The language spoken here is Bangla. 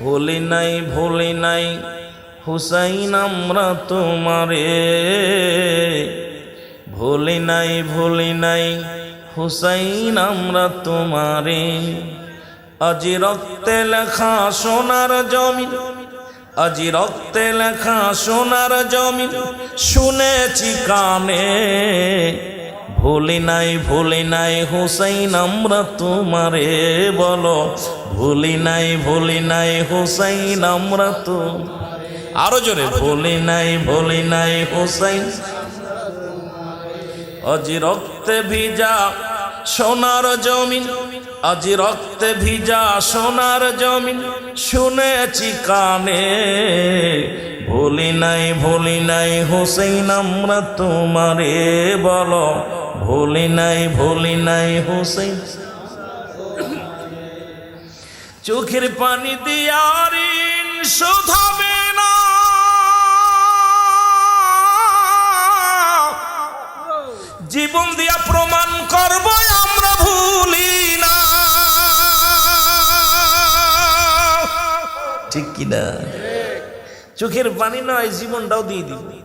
ভুলি নাই ভুলি নাই, হুসাইন আমরা তোমারে। ভুলি নাই ভুলি নাই, হুসাইন আমরা তোমারে। আজি রক্তে লেখা সোনার জমিন, আজি রক্তে লেখা সোনার জমিন, শুনেছি কানে। ভুলি নাই ভুলি নাই, হুসাইন, আমরা তোমারে বলো। ভুলি নাই ভুলি নাই, হুসাইন, আমরা তো আরও জোরে, ভুলি নাই ভুলি নাই, হুসাইন। আজি রক্তে ভিজা সোনার জমিন, আজি রক্তে ভিজা সোনার জমিন, শুনেছি কানে। ভুলি নাই ভুলি নাই, হুসেইন, আমরা তোমারে বলো। ভুলি নাই ভুলি নাই হুসেইন। চোখের পানি দিয়ারিন শোধাবে না। জীবন দিয়া প্রমাণ করব আমরা ভুলি না। ঠিক কিনা? চোখের পানি নয়, জীবনটাও দিয়ে দিব।